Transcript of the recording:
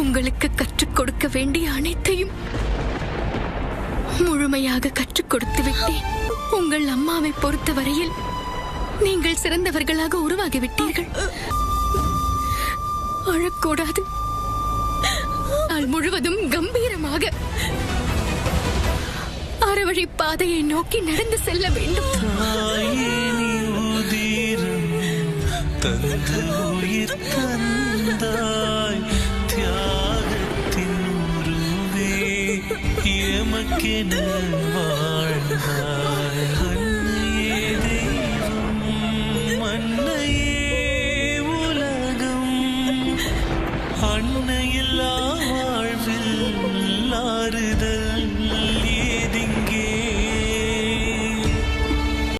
உங்களுக்கு கற்றுக் கொடுக்க வேண்டிய அனைத்தையும் முழுமையாக கற்றுக் கொடுத்து விட்டேன். உங்கள் அம்மாவை பொறுத்தவரையில் நீங்கள் சிறந்தவர்களாக உருவாகிவிட்டீர்கள். அழக்கூடாது. நாள் முழுவதும் கம்பீரமாக அறவழி பாதையை நோக்கி நடந்து செல்ல வேண்டும். தந்து உயிர் தந்தா எமக்கென வாழ்வாய் அன்னையே தெய்வம் அன்னையே உலகம். அன்னையில்லா வாழ்வில் ஆறுதல்.